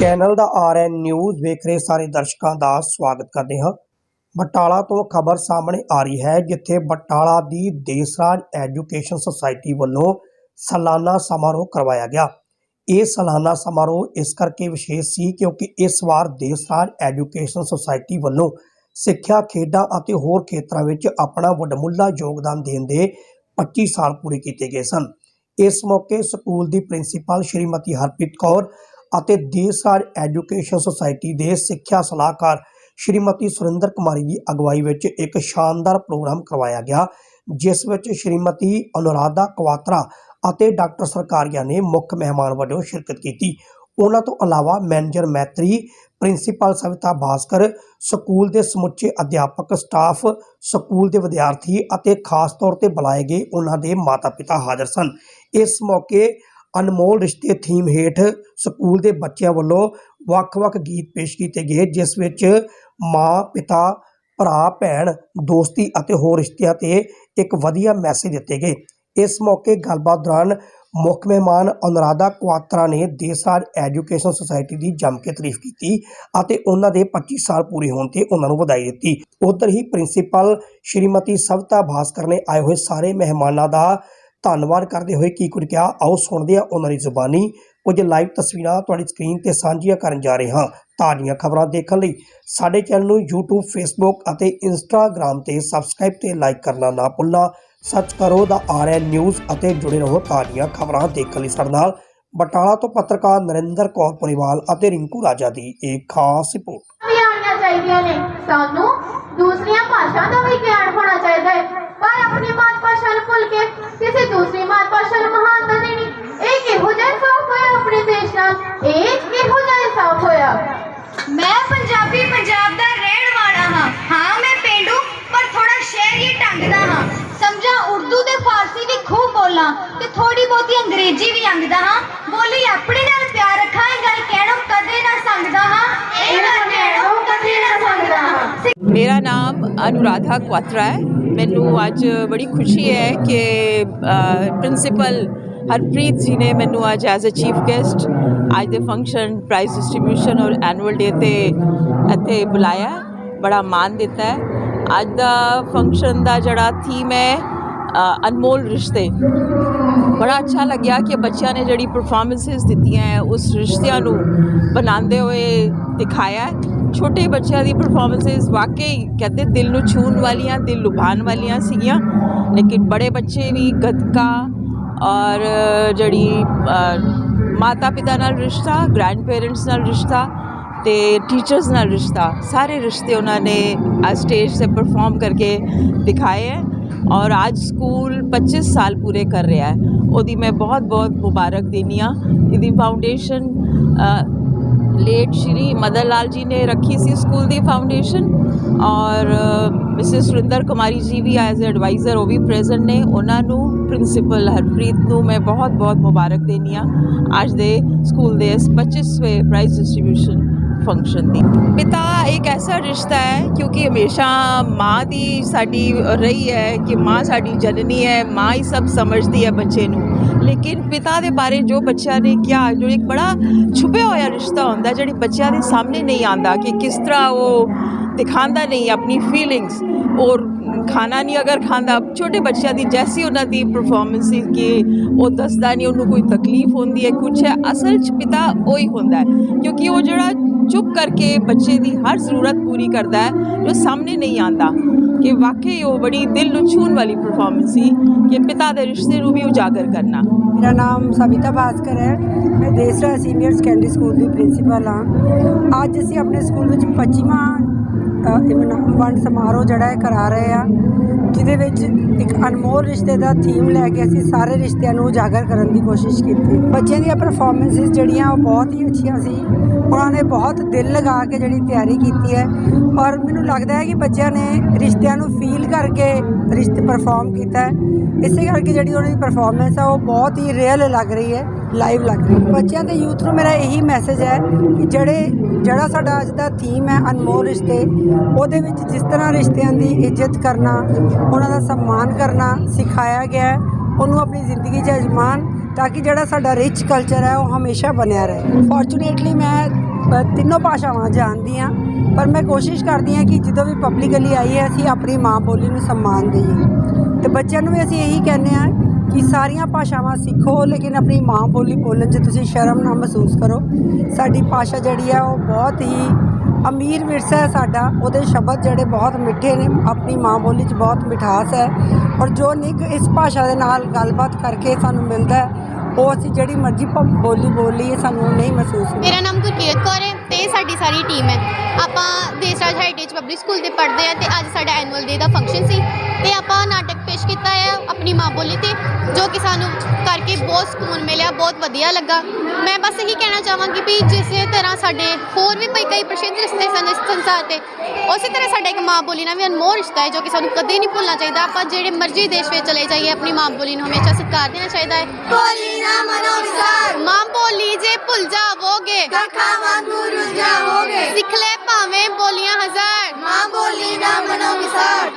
Channel ਦਾ RN news ਵੇਖ ਰਹੇ ਸਾਰੇ ਦਰਸ਼ਕਾਂ ਦਾ ਸਵਾਗਤ ਕਰਦੇ ਹਾਂ। ਬਟਾਲਾ ਤੋਂ ਖਬਰ ਸਾਹਮਣੇ ਆ ਰਹੀ ਹੈ, ਜਿੱਥੇ ਬਟਾਲਾ ਦੀ ਦੇਸਰਾਜ ਐਜੂਕੇਸ਼ਨ ਸੁਸਾਇਟੀ ਵੱਲੋਂ ਸਾਲਾਨਾ ਸਮਾਰੋਹ ਕਰਵਾਇਆ ਗਿਆ। ਇਹ ਸਾਲਾਨਾ ਸਮਾਰੋਹ ਇਸ ਕਰਕੇ ਵਿਸ਼ੇਸ਼ ਸੀ ਕਿਉਂਕਿ ਇਸ ਵਾਰ ਦੇਸਰਾਜ ਐਜੂਕੇਸ਼ਨ ਸੁਸਾਇਟੀ ਵੱਲੋਂ ਸਿੱਖਿਆ ਖੇਡਾਂ ਅਤੇ ਹੋਰ ਖੇਤਰਾਂ ਵਿੱਚ ਆਪਣਾ ਵੱਡਮੁੱਲਾ ਯੋਗਦਾਨ ਦੇਣ ਦੇ 25 ਸਾਲ ਪੂਰੇ ਕੀਤੇ ਗਏ ਸਨ। ਇਸ ਮੌਕੇ ਸਕੂਲ ਦੀ ਪ੍ਰਿੰਸੀਪਲ ਸ਼੍ਰੀਮਤੀ ਹਰਪ੍ਰੀਤ ਕੌਰ ਅਤੇ ਦੇਸ ਰਾਜ ਐਜੂਕੇਸ਼ਨ ਸੁਸਾਇਟੀ ਦੇ ਸਿੱਖਿਆ ਸਲਾਹਕਾਰ ਸ਼੍ਰੀਮਤੀ ਸੁਰਿੰਦਰ ਕੁਮਾਰੀ ਦੀ ਅਗਵਾਈ ਵਿੱਚ ਇੱਕ ਸ਼ਾਨਦਾਰ ਪ੍ਰੋਗਰਾਮ ਕਰਵਾਇਆ ਗਿਆ, ਜਿਸ ਵਿੱਚ ਸ਼੍ਰੀਮਤੀ ਅਨੁਰਾਧਾ ਕਵਾਤਰਾ ਅਤੇ ਡਾਕਟਰ ਸਰਕਾਰੀਆ ਨੇ ਮੁੱਖ ਮਹਿਮਾਨ ਵਜੋਂ ਸ਼ਿਰਕਤ ਕੀਤੀ। ਉਹਨਾਂ ਤੋਂ ਇਲਾਵਾ manager Maitri principal Savita Bhaskar school ਦੇ ਸਮੁੱਚੇ ਅਧਿਆਪਕ ਸਟਾਫ, ਸਕੂਲ ਦੇ ਵਿਦਿਆਰਥੀ ਅਤੇ ਖਾਸ ਤੌਰ ਤੇ ਬੁਲਾਏ ਗਏ ਉਹਨਾਂ ਦੇ ਮਾਤਾ-ਪਿਤਾ ਹਾਜ਼ਰ ਸਨ। ਇਸ ਮੌਕੇ ਅਨਮੋਲ ਰਿਸ਼ਤੇ ਥੀਮ ਹੇਠ ਸਕੂਲ ਦੇ ਬੱਚਿਆਂ ਵੱਲੋਂ ਵੱਖ-ਵੱਖ ਗੀਤ ਪੇਸ਼ ਕੀਤੇ ਗਏ, ਜਿਸ ਵਿੱਚ ਮਾਂ, ਪਿਤਾ, ਭਰਾ, ਭੈਣ, ਦੋਸਤੀ ਅਤੇ ਹੋਰ ਰਿਸ਼ਤਿਆਂ ਤੇ ਇੱਕ ਵਧੀਆ ਮੈਸੇਜ ਦਿੱਤੇ ਗਏ। ਇਸ ਮੌਕੇ ਗੱਲਬਾਤ ਦੌਰਾਨ ਮੁੱਖ ਮਹਿਮਾਨ ਅਨੁਰਾਧਾ ਕੁਆਤਰਾ ਨੇ ਦੇਸਾਰ ਐਜੂਕੇਸ਼ਨ ਸੁਸਾਇਟੀ ਦੀ ਜੰਮ ਕੇ ਤਾਰੀਫ ਕੀਤੀ ਅਤੇ ਉਹਨਾਂ ਦੇ 25 ਸਾਲ ਪੂਰੇ ਹੋਣ ਤੇ ਉਹਨਾਂ ਨੂੰ ਵਧਾਈ ਦਿੱਤੀ। ਉਧਰ ਹੀ ਪ੍ਰਿੰਸੀਪਲ ਸ਼੍ਰੀਮਤੀ ਸਵਤਾ ਭਾਸਕਰ ਨੇ ਆਏ ਹੋਏ ਸਾਰੇ ਮਹਿਮਾਨਾਂ ਦਾ ਧੰਨਵਾਦ ਕਰਦੇ ਹੋਏ ਕੀ ਕੁਝ ਕਿਹਾ, ਆਓ ਸੁਣਦੇ ਹਾਂ ਉਹਨਾਂ ਦੀ ਜ਼ੁਬਾਨੀ। ਕੁਝ ਲਾਈਵ ਤਸਵੀਰਾਂ ਤੁਹਾਡੀ ਸਕਰੀਨ ਤੇ ਸਾਂਝੀਆਂ ਕਰਨ ਜਾ ਰਹੇ ਹਾਂ। ਤਾਜ਼ੀਆਂ ਖਬਰਾਂ ਦੇਖਣ ਲਈ ਸਾਡੇ ਚੈਨਲ ਨੂੰ YouTube, Facebook ਅਤੇ Instagram ਤੇ ਸਬਸਕ੍ਰਾਈਬ ਤੇ ਲਾਈਕ ਕਰਨਾ ਨਾ ਭੁੱਲਣਾ। ਸਰਚ ਕਰੋ ਦਾ ਆਰਐਨ ਨਿਊਜ਼ ਅਤੇ ਜੁੜੇ ਰਹੋ ਤਾਜ਼ੀਆਂ ਖਬਰਾਂ ਦੇਖਣ ਲਈ ਸਾਡੇ ਨਾਲ। ਬਟਾਲਾ ਤੋਂ ਪੱਤਰਕਾਰ ਨਰਿੰਦਰ ਕੌਰ ਪਰਿਵਾਲ ਅਤੇ ਰਿੰਕੂ ਰਾਜਾ ਦੀ ਇੱਕ ਖਾਸ ਰਿਪੋਰਟ। ਵੀ ਆਉਣੀਆਂ ਚਾਹੀਦੀਆਂ ਨੇ। ਸਾਨੂੰ ਦੂਸਰੀਆਂ ਭਾਸ਼ਾ ਦਾ ਵੀ ਗਿਆਨ ਹੋਣਾ ਚਾਹੀਦਾ ਹੈ ਪਰ ਆਪਣੀ ਮਾਤ ਭਾਸ਼ਾ ਨੂੰ ਭੁੱਲ ਕੇ ਕਿਸੇ ਨੂੰ ਮਹਾਨਤਾ ਦੇਣੀ ਇਹ ਕਿਹੋ ਜਿਹਾ ਇਨਸਾਫ ਹੋਇਆ ਆਪਣੇ ਦੇਸ਼ ਨਾਲ? ਇਹ ਕਿਹੋ ਜਿਹਾ ਇਨਸਾਫ ਹੋਇਆ? ਮੈਂ ਪੰਜਾਬੀ ਪੰਜਾਬ ਦਾ ਰਹਿਣ ਵਾਲਾ ਹਾਂ। ਹਾਂ ਮੈਂ ਪੇਂਡੂ ਪਰ ਥੋੜਾ ਸ਼ਹਿਰੀ ਢੰਗ ਦਾ ਹਾਂ। ਸਮਝਾਂ ਉਰਦੂ ਤੇ ਫਾਰਸੀ ਵੀ ਖੂਬ ਬੋਲਾਂ ਤੇ ਥੋੜੀ ਬਹੁਤੀ ਅੰਗਰੇਜ਼ੀ ਵੀ ਅੰਗਦਾ ਹਾਂ। ਬੋਲੀ ਆਪਣੇ ਨਾਲ ਪਿਆਰ ਰੱਖਾਂ ਇਹ ਗੱਲ ਕਹਿਣੋਂ ਕਦੇ ਨਾ ਸੰਗਦਾ ਹਾਂ। ਇਹ ਗੱਲ ਕਹਿਣੋਂ ਕਦੇ ਨਾ ਸੰਗਦਾ ਹਾਂ। ਮੇਰਾ ਨਾਮ ਅਨੁਰਾਧਾ ਕੁਆਤਰਾ ਹੈ। ਮੈਨੂੰ ਅੱਜ ਬੜੀ ਖੁਸ਼ੀ ਹੈ ਕਿ ਪ੍ਰਿੰਸੀਪਲ ਹਰਪ੍ਰੀਤ ਜੀ ਨੇ ਮੈਨੂੰ ਅੱਜ ਐਜ਼ ਅ ਚੀਫ ਗੈਸਟ ਅੱਜ ਦੇ ਫੰਕਸ਼ਨ ਪ੍ਰਾਈਜ਼ ਡਿਸਟ੍ਰੀਬਿਊਸ਼ਨ ਔਰ ਐਨੂਅਲ ਡੇ ਤੇ ਇੱਥੇ ਬੁਲਾਇਆ, ਬੜਾ ਮਾਣ ਦਿੱਤਾ ਹੈ। ਅੱਜ ਦਾ ਫੰਕਸ਼ਨ ਦਾ ਜਿਹੜਾ ਥੀਮ ਹੈ ਅਨਮੋਲ ਰਿਸ਼ਤੇ। ਬੜਾ ਅੱਛਾ ਲੱਗਿਆ ਕਿ ਬੱਚਿਆਂ ਨੇ ਜਿਹੜੀ ਪਰਫਾਰਮੈਂਸਿਸ ਦਿੱਤੀਆਂ ਹੈ, ਉਸ ਰਿਸ਼ਤਿਆਂ ਨੂੰ ਬਣਾਉਂਦੇ ਹੋਏ ਦਿਖਾਇਆ ਛੋਟੇ ਬੱਚਿਆਂ ਦੀ ਪਰਫਾਰਮੈਂਸਿਸ ਵਾਕਈ ਕਹਿੰਦੇ ਦਿਲ ਨੂੰ ਛੂਹਣ ਵਾਲੀਆਂ, ਦਿਲ ਲੁਭਾਉਣ ਵਾਲੀਆਂ ਸੀਗੀਆਂ। ਲੇਕਿਨ ਬੜੇ ਬੱਚੇ ਵੀ ਗੱਤਕਾ ਔਰ ਜਿਹੜੀ ਮਾਤਾ ਪਿਤਾ ਨਾਲ ਰਿਸ਼ਤਾ ਗ੍ਰੈਂਡ ਪੇਰੈਂਟਸ ਨਾਲ ਰਿਸ਼ਤਾ ਤੇ ਟੀਚਰਸ ਨਾਲ ਰਿਸ਼ਤਾ, ਸਾਰੇ ਰਿਸ਼ਤੇ ਉਹਨਾਂ ਨੇ ਅੱਜ ਸਟੇਜ ਤੇ ਪਰਫਾਰਮ ਕਰਕੇ ਦਿਖਾਏ ਹੈ। ਔਰ ਅੱਜ ਸਕੂਲ 25 ਸਾਲ ਪੂਰੇ ਕਰ ਰਿਹਾ ਹੈ। ਉਹਦੀ ਮੈਂ ਬਹੁਤ ਬਹੁਤ ਮੁਬਾਰਕ ਦਿੰਦੀ ਹਾਂ। ਇਹਦੀ ਫਾਊਂਡੇਸ਼ਨ ਲੇਟ ਸ਼੍ਰੀ ਮਦਨ ਲਾਲ ਜੀ ਨੇ ਰੱਖੀ ਸੀ ਸਕੂਲ ਦੀ ਫਾਊਂਡੇਸ਼ਨ ਔਰ ਮਿਸਿਸ ਸੁਰਿੰਦਰ ਕੁਮਾਰੀ ਜੀ ਵੀ ਐਜ਼ ਐਡਵਾਈਜ਼ਰ ਉਹ ਵੀ ਪ੍ਰੈਜ਼ੈਂਟ ਨੇ ਉਹਨਾਂ ਨੂੰ ਪ੍ਰਿੰਸੀਪਲ ਹਰਪ੍ਰੀਤ ਨੂੰ ਮੈਂ ਬਹੁਤ ਬਹੁਤ ਮੁਬਾਰਕ ਦਿੰਦੀ ਹਾਂ ਅੱਜ ਦੇ ਸਕੂਲ ਦੇ ਇਸ 25ਵੇਂ ਪ੍ਰਾਈਜ਼ ਡਿਸਟ੍ਰੀਬਿਊਸ਼ਨ ਫੰਕਸ਼ਨ ਦੀ ਪਿਤਾ ਇੱਕ ਐਸਾ ਰਿਸ਼ਤਾ ਹੈ ਕਿਉਂਕਿ ਹਮੇਸ਼ਾ ਮਾਂ ਦੀ ਸਾਡੀ ਰਹੀ ਹੈ ਕਿ ਮਾਂ ਸਾਡੀ ਜਨਨੀ ਹੈ ਮਾਂ ਹੀ ਸਭ ਸਮਝਦੀ ਹੈ ਬੱਚੇ ਨੂੰ ਲੇਕਿਨ ਪਿਤਾ ਦੇ ਬਾਰੇ ਜੋ ਬੱਚਿਆਂ ਨੇ ਕਿਹਾ, ਜੋ ਇੱਕ ਬੜਾ ਛੁਪਿਆ ਹੋਇਆ ਰਿਸ਼ਤਾ ਹੁੰਦਾ ਜਿਹੜੀ ਬੱਚਿਆਂ ਦੇ ਸਾਹਮਣੇ ਨਹੀਂ ਆਂਦਾ ਕਿ ਕਿਸ ਤਰ੍ਹਾਂ ਉਹ ਦਿਖਾਉਂਦਾ ਨਹੀਂ ਆਪਣੀ ਫੀਲਿੰਗਸ ਔਰ ਖਾਣਾ ਨਹੀਂ ਅਗਰ ਖਾਂਦਾ, ਛੋਟੇ ਬੱਚਿਆਂ ਦੀ ਜੈਸੀ ਉਹਨਾਂ ਦੀ ਪਰਫਾਰਮੈਂਸ ਸੀ ਕਿ ਉਹ ਦੱਸਦਾ ਨਹੀਂ, ਉਹਨੂੰ ਕੋਈ ਤਕਲੀਫ ਹੁੰਦੀ ਹੈ, ਕੁਛ ਹੈ, ਅਸਲ 'ਚ ਪਿਤਾ ਉਹੀ ਹੁੰਦਾ ਹੈ, ਕਿਉਂਕਿ ਉਹ ਜਿਹੜਾ ਚੁੱਪ ਕਰਕੇ ਬੱਚੇ ਦੀ ਹਰ ਜ਼ਰੂਰਤ ਪੂਰੀ ਕਰਦਾ ਹੈ, ਜੋ ਸਾਹਮਣੇ ਨਹੀਂ ਆਂਦਾ ਕਿ ਵਾਕਈ ਉਹ ਬੜੀ ਦਿਲ ਨੂੰ ਛੂਹਣ ਵਾਲੀ ਪਰਫਾਰਮੈਂਸ ਸੀ ਕਿ ਪਿਤਾ ਦੇ ਰਿਸ਼ਤੇ ਨੂੰ ਵੀ ਉਜਾਗਰ ਕਰਨਾ। ਮੇਰਾ ਨਾਮ ਸਵਿਤਾ ਭਾਸਕਰ ਹੈ। ਮੈਂ ਦੇਸਰਾ ਸੀਨੀਅਰ ਸੈਕੰਡਰੀ ਸਕੂਲ ਦੀ ਪ੍ਰਿੰਸੀਪਲ ਹਾਂ। ਅੱਜ ਅਸੀਂ ਆਪਣੇ ਸਕੂਲ ਵਿੱਚ 25ਵਾਂ ਵੰਡ ਸਮਾਰੋਹ ਜਿਹੜਾ ਹੈ ਕਰਾ ਰਹੇ ਆ, ਜਿਹਦੇ ਵਿੱਚ ਇੱਕ ਅਨਮੋਲ ਰਿਸ਼ਤੇ ਦਾ ਥੀਮ ਲੈ ਕੇ ਅਸੀਂ ਸਾਰੇ ਰਿਸ਼ਤਿਆਂ ਨੂੰ ਉਜਾਗਰ ਕਰਨ ਦੀ ਕੋਸ਼ਿਸ਼ ਕੀਤੀ। ਬੱਚਿਆਂ ਦੀਆਂ ਪਰਫਾਰਮੈਂਸਿਸ ਜਿਹੜੀਆਂ ਉਹ ਬਹੁਤ ਹੀ ਅੱਛੀਆਂ ਸੀ। ਉਹਨਾਂ ਨੇ ਬਹੁਤ ਦਿਲ ਲਗਾ ਕੇ ਜਿਹੜੀ ਤਿਆਰੀ ਕੀਤੀ ਹੈ। ਔਰ ਮੈਨੂੰ ਲੱਗਦਾ ਹੈ ਕਿ ਬੱਚਿਆਂ ਨੇ ਰਿਸ਼ਤਿਆਂ ਨੂੰ ਫੀਲ ਕਰਕੇ ਰਿਸ਼ਤੇ ਪਰਫਾਰਮ ਕੀਤਾ ਹੈ। ਇਸੇ ਕਰਕੇ ਜਿਹੜੀ ਉਹਨਾਂ ਦੀ ਪਰਫਾਰਮੈਂਸ ਆ, ਉਹ ਬਹੁਤ ਹੀ ਰੀਅਲ ਲੱਗ ਰਹੀ ਹੈ ਲਾਈਵ ਲੱਗ ਰਹੀ ਹੈ। ਬੱਚਿਆਂ ਤੇ ਯੂਥ ਨੂੰ ਮੇਰਾ ਇਹੀ ਮੈਸੇਜ ਹੈ ਕਿ ਜਿਹੜੇ ਜਿਹੜਾ ਸਾਡਾ ਅੱਜ ਦਾ ਥੀਮ ਹੈ ਅਨਮੋਲ ਰਿਸ਼ਤੇ, ਉਹਦੇ ਵਿੱਚ ਜਿਸ ਤਰ੍ਹਾਂ ਰਿਸ਼ਤਿਆਂ ਦੀ ਇੱਜ਼ਤ ਕਰਨਾ, ਉਹਨਾਂ ਦਾ ਸਨਮਾਨ ਕਰਨਾ ਸਿਖਾਇਆ ਗਿਆ ਉਹਨੂੰ ਆਪਣੀ ਜ਼ਿੰਦਗੀ 'ਚ ਅਜਮਾਨ ਤਾਂ ਕਿ ਜਿਹੜਾ ਸਾਡਾ ਰਿਚ ਕਲਚਰ ਹੈ, ਉਹ ਹਮੇਸ਼ਾ ਬਣਿਆ ਰਹੇ। ਫੋਰਚੂਨੇਟਲੀ ਮੈਂ ਤਿੰਨੋਂ ਭਾਸ਼ਾਵਾਂ ਜਾਣਦੀ ਹਾਂ, ਪਰ ਮੈਂ ਕੋਸ਼ਿਸ਼ ਕਰਦੀ ਹਾਂ ਕਿ ਜਦੋਂ ਵੀ ਪਬਲਿਕਲੀ ਆਈਏ ਅਸੀਂ ਆਪਣੀ ਮਾਂ ਬੋਲੀ ਨੂੰ ਸਨਮਾਨ ਦਈਏ। ਤੇ ਬੱਚਿਆਂ ਨੂੰ ਵੀ ਅਸੀਂ ਇਹੀ ਕਹਿੰਦੇ ਹਾਂ ਸਾਰੀਆਂ ਭਾਸ਼ਾਵਾਂ ਸਿੱਖੋ, ਲੇਕਿਨ ਆਪਣੀ ਮਾਂ ਬੋਲੀ ਬੋਲਣ 'ਚ ਤੁਸੀਂ ਸ਼ਰਮ ਨਾ ਮਹਿਸੂਸ ਕਰੋ। ਸਾਡੀ ਭਾਸ਼ਾ ਜਿਹੜੀ ਹੈ ਉਹ ਬਹੁਤ ਹੀ ਅਮੀਰ ਵਿਰਸਾ ਹੈ ਸਾਡਾ। ਉਹਦੇ ਸ਼ਬਦ ਜਿਹੜੇ ਬਹੁਤ ਮਿੱਠੇ ਨੇ, ਆਪਣੀ ਮਾਂ ਬੋਲੀ 'ਚ ਬਹੁਤ ਮਿਠਾਸ ਹੈ। ਔਰ ਜੋ ਨਿੱਘ ਇਸ ਭਾਸ਼ਾ ਦੇ ਨਾਲ ਗੱਲਬਾਤ ਕਰਕੇ ਸਾਨੂੰ ਮਿਲਦਾ ਹੈ, ਉਹ ਅਸੀਂ ਜਿਹੜੀ ਮਰਜ਼ੀ ਭ- ਬੋਲੀ ਬੋਲੀਏ, ਸਾਨੂੰ ਨਹੀਂ ਮਹਿਸੂਸ ਹੁੰਦਾ। ਮੇਰਾ ਨਾਮ ਗੁਰਕੀਰਤ ਕੌਰ ਹੈ ਤੇ ਸਾਡੀ ਸਾਰੀ ਟੀਮ ਹੈ। ਆਪਾਂ ਦੇਸਰਾਜ ਹੈਰੀਟੇਜ ਪਬਲਿਕ ਸਕੂਲ ਤੇ ਪੜ੍ਹਦੇ ਆ ਤੇ ਅੱਜ ਸਾਡਾ ਐਨੂਅਲ ਡੇ ਦਾ ਫੰਕਸ਼ਨ ਸੀ ਤੇ ਆਪਾਂ ਨਾਟਕ ਪੇਸ਼ ਕੀਤਾ ਹੈ ਆਪਣੀ ਮਾਂ ਬੋਲੀ ਤੇ, ਜੋ ਕਿ ਸਾਨੂੰ ਕਰਕੇ ਬਹੁਤ ਸਕੂਨ ਮਿਲਿਆ, ਬਹੁਤ ਵਧੀਆ ਲੱਗਾ। ਮੈਂ ਬਸ ਇਹੀ ਕਹਿਣਾ ਚਾਹਾਂਗੀ ਵੀ ਜਿਸੇ ਤਰ੍ਹਾਂ ਸਾਡੇ ਹੋਰ ਵੀ ਕਈ ਕਈ ਪ੍ਰਸਿੱਧ ਰਿਸ਼ਤੇ ਸਨ ਇਸ ਸੰਸਾਰ ਤੇ ਉਸੇ ਤਰ੍ਹਾਂ ਸਾਡਾ ਇੱਕ ਮਾਂ ਬੋਲੀ ਨਾਲ ਵੀ ਅਨਮੋਲ ਰਿਸ਼ਤਾ ਹੈ, ਜੋ ਕਿ ਸਾਨੂੰ ਕਦੇ ਨਹੀਂ ਭੁੱਲਣਾ ਚਾਹੀਦਾ। ਆਪਾਂ ਜਿਹੜੇ ਮਰਜ਼ੀ ਦੇਸ਼ ਵਿੱਚ ਚਲੇ ਜਾਈਏ, ਆਪਣੀ ਮਾਂ ਬੋਲੀ ਨੂੰ ਹਮੇਸ਼ਾ ਸਤਿਕਾਰ ਦੇਣਾ ਚਾਹੀਦਾ ਹੈ। ना मनोविसार मां बोली जे भूल जावोगे कखा वांगू रुल जावोगे सिख ले भावे बोलियां हजार मां बोली ना मनोविसार